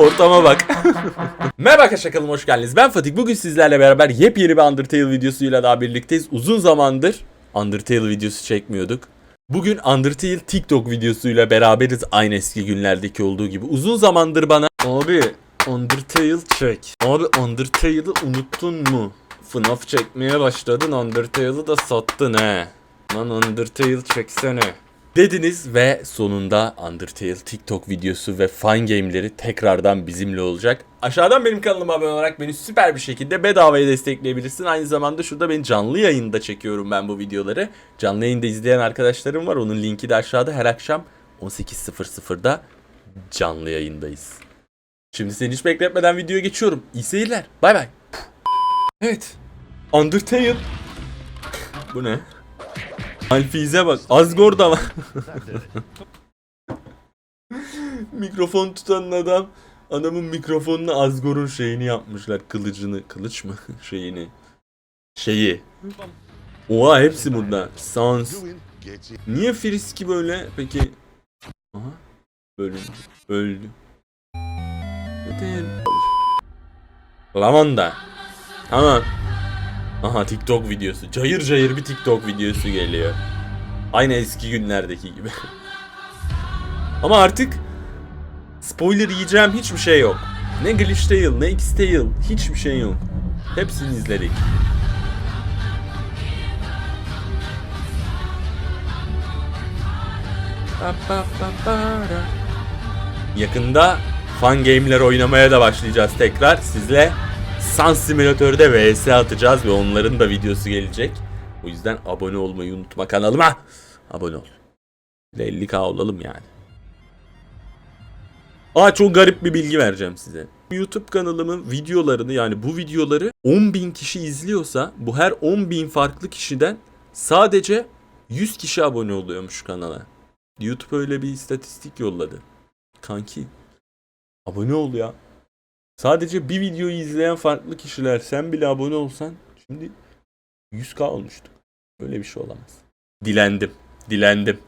Ortama bak. Merhaba arkadaşlar kanalıma hoş geldiniz. Ben Fatih. Bugün sizlerle beraber yepyeni bir Undertale videosuyla daha birlikteyiz. Uzun zamandır Undertale videosu çekmiyorduk. Bugün Undertale TikTok videosuyla beraberiz aynı eski günlerdeki olduğu gibi. Uzun zamandır bana abi Undertale çek. Abi Undertale'ı unuttun mu? FNAF çekmeye başladın Undertale'ı da sattın he. Lan Undertale çeksene. Dediniz ve sonunda Undertale TikTok videosu ve Fun Game'leri tekrardan bizimle olacak. Aşağıdan benim kanalıma abone olarak beni süper bir şekilde bedavaya destekleyebilirsin. Aynı zamanda şurada ben canlı yayında çekiyorum ben bu videoları. Canlı yayında izleyen arkadaşlarım var. Onun linki de aşağıda her akşam 18.00'da canlı yayındayız. Şimdi seni hiç bekletmeden videoya geçiyorum. İyi seyirler. Bay bay. Evet. Undertale. Bu ne? Alfize bak. Asgore da var. Mikrofon tutan adam adamın mikrofonunu Asgore'un şeyini yapmışlar. Kılıcını. Kılıç mı? şeyini. Şeyi. Oha hepsi burada. Sans. Niye Friski böyle? Peki. Aha. Bölündü. Öldü. Zaten- Lavanda. Tamam. Aha TikTok videosu. Cayır cayır bir TikTok videosu geliyor. Aynı eski günlerdeki gibi. Ama artık spoiler yiyeceğim hiçbir şey yok. Ne Glitch Tale, ne X Tale hiçbir şey yok. Hepsini izledik. Yakında fun game'ler oynamaya da başlayacağız tekrar. Sizle Sun Simulator'da vs atacağız ve onların da videosu gelecek. O yüzden abone olmayı unutma kanalıma. Abone ol. Bir de 50k olalım yani. Aa çok garip bir bilgi vereceğim size. YouTube kanalımın videolarını yani bu videoları 10.000 kişi izliyorsa bu her 10.000 farklı kişiden sadece 100 kişi abone oluyormuş kanala. YouTube öyle bir istatistik yolladı. Kanki abone ol ya. Sadece bir videoyu izleyen farklı kişiler sen bile abone olsan şimdi 100k olmuştuk. Öyle bir şey olamaz. Dilendim. Dilendim.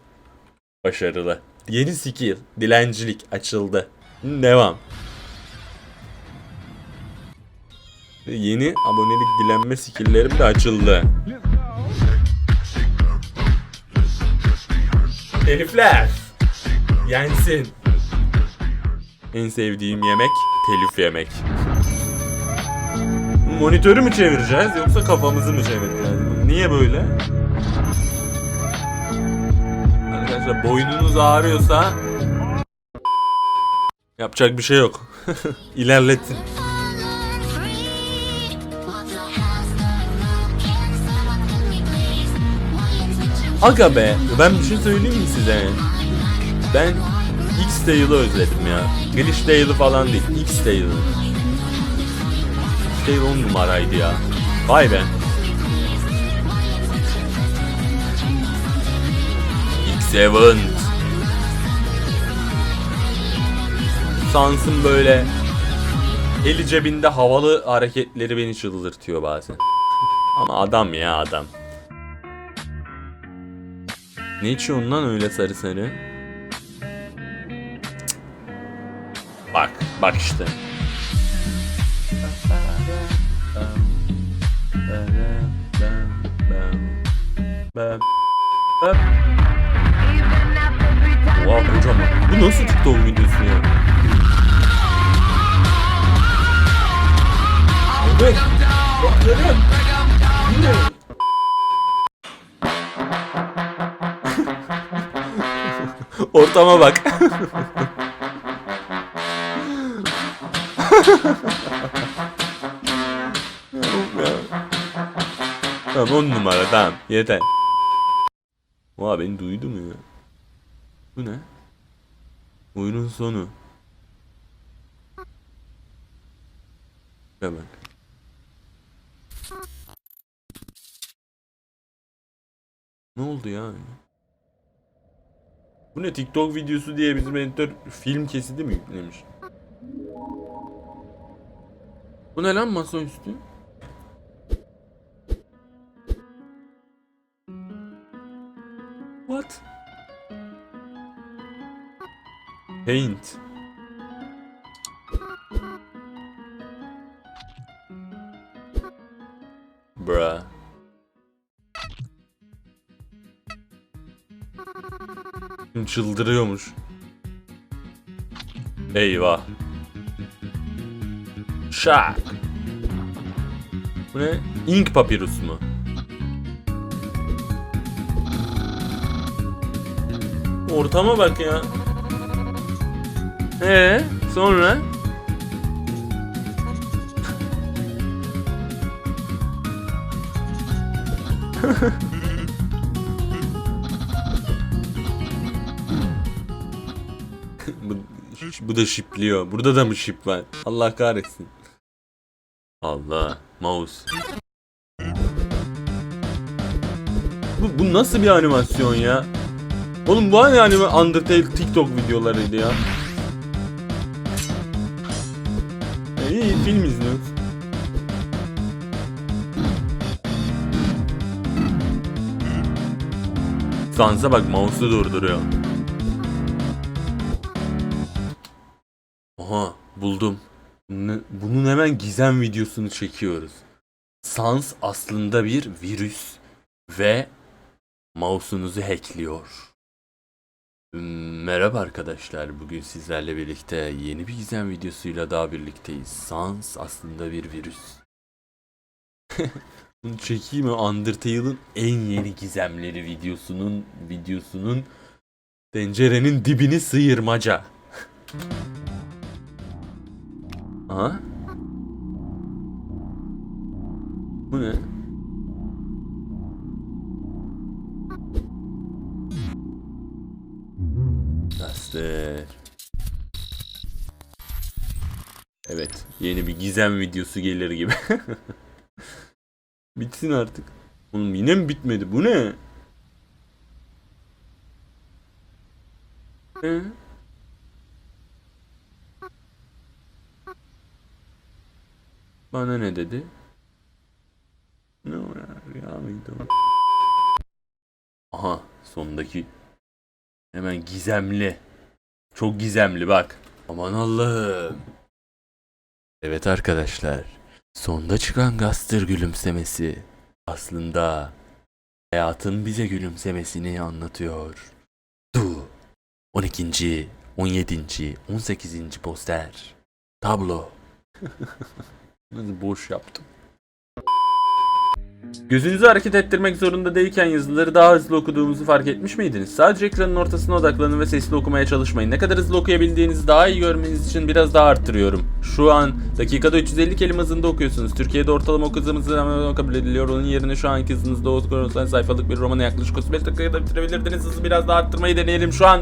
Başarılı. Yeni skill. Dilencilik açıldı. Devam. Yeni abonelik dilenme skill'lerim de açıldı. Telifler. Yensin. En sevdiğim yemek telif yemek. Monitörü mü çevireceğiz yoksa kafamızı mı çevireceğiz? Niye böyle? Arkadaşlar boynunuz ağrıyorsa yapacak bir şey yok. İlerletin. Aga be ben bir şey söyleyeyim mi size? Ben X Tale'ı özledim ya. Glitch Tale'ı falan değil. X Tale'ı. X Tale 10 numaraydı ya. Vay be. X7. Sans'ın böyle eli cebinde havalı hareketleri beni çıldırtıyor bazen. Ama adam ya adam. Ne içiyorsun lan öyle sarı sarı? Bak, işte. Oha kocaman. Bu nasıl TikTok videosu ya? Baklarım. Yine. Ortama bak. Tamam on numara tamam yeter. Oha beni duydu mu ya? Bu ne? Oyunun sonu. Şuraya bak. Ne oldu ya? Bu ne TikTok videosu diye bizim editör film kesidi mi yüklemiş? Bu ne lan masaüstü? What? Paint. Bruh. Çıldırıyormuş. Eyvah. Şak. Bu ne? Ink papirus mu? Ortama bak ya. Ee, sonra? bu, bu da şipliyor. Burada da mı şip var? Allah kahretsin. Allah. Mouse. Bu, bu nasıl bir animasyon ya? Oğlum bu hani anime Undertale TikTok videolarıydı ya. E, iyi film izliyoruz. Sansa bak mouse'u durduruyor. Aha buldum. Hemen gizem videosunu çekiyoruz. Sans aslında bir virüs ve mouse'unuzu hackliyor. Hmm, Merhaba arkadaşlar. Bugün sizlerle birlikte yeni bir gizem videosuyla daha birlikteyiz. Sans aslında bir virüs. Bunu çekeyim mi? Undertale'ın en yeni gizemleri videosunun videosunun tencerenin dibini sıyırmaca. Aha. Bu ne? Gaster. Evet, yeni bir gizem videosu gelir gibi. Bitsin artık. Oğlum yine mi bitmedi? Bu ne? He? Bana ne dedi? O? Aha sondaki hemen gizemli. Çok gizemli bak. Aman Allah'ım. Evet arkadaşlar. Sonda çıkan Gaster gülümsemesi aslında hayatın bize gülümsemesini anlatıyor. Du. 12. 17. 18. poster. Tablo. Nasıl boş yaptım. Gözünüzü hareket ettirmek zorunda değilken yazıları daha hızlı okuduğumuzu fark etmiş miydiniz? Sadece ekranın ortasına odaklanın ve sesli okumaya çalışmayın. Ne kadar hızlı okuyabildiğinizi daha iyi görmeniz için biraz daha arttırıyorum. Şu an dakikada 350 kelime hızında okuyorsunuz. Türkiye'de ortalama oku hızımızı kabul ediliyor. Onun yerine şu anki hızınızda okuyorsanız sayfalık bir romanı yaklaşık 35 dakikada bitirebilirdiniz. Hızı biraz daha arttırmayı deneyelim şu an.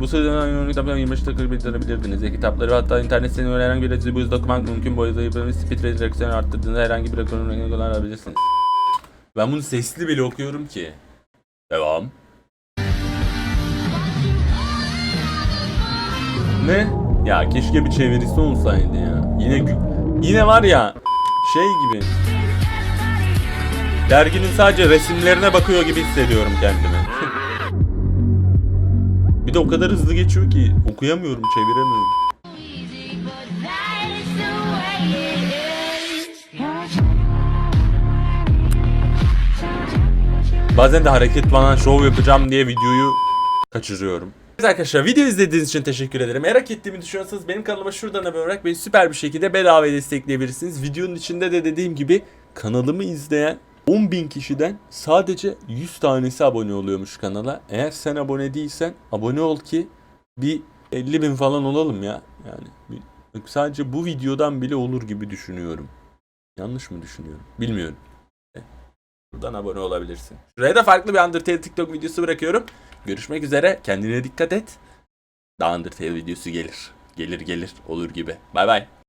Bu sırada kitapları 25 dakika bitirebilirdiniz. E-kitapları hatta internet sitelerinde herhangi bir yazıyı bu hızda okumak mümkün. Bu hızda yapılmış speed rate reaksiyonu arttırdığında herhangi bir rakamın rengini kullanabilirsiniz. Ben bunu sesli bile okuyorum ki. Devam. Ne? Ya keşke bir çevirisi olsaydı ya. Yine yine var ya şey gibi. Derginin sadece resimlerine bakıyor gibi hissediyorum kendimi. Bir de o kadar hızlı geçiyor ki okuyamıyorum, çeviremiyorum. Bazen de hareket falan şov yapacağım diye videoyu kaçırıyorum. Evet arkadaşlar video izlediğiniz için teşekkür ederim. Merak ettiğimi düşünüyorsanız benim kanalıma şuradan abone olarak beni süper bir şekilde bedava destekleyebilirsiniz. Videonun içinde de dediğim gibi kanalımı izleyen 10.000 kişiden sadece 100 tanesi abone oluyormuş kanala. Eğer sen abone değilsen abone ol ki bir 50 bin falan olalım ya. Yani sadece bu videodan bile olur gibi düşünüyorum. Yanlış mı düşünüyorum? Bilmiyorum. Buradan abone olabilirsin. Şuraya da farklı bir Undertale TikTok videosu bırakıyorum. Görüşmek üzere. Kendine dikkat et. Daha Undertale videosu gelir. Gelir gelir. Olur gibi. Bay bay.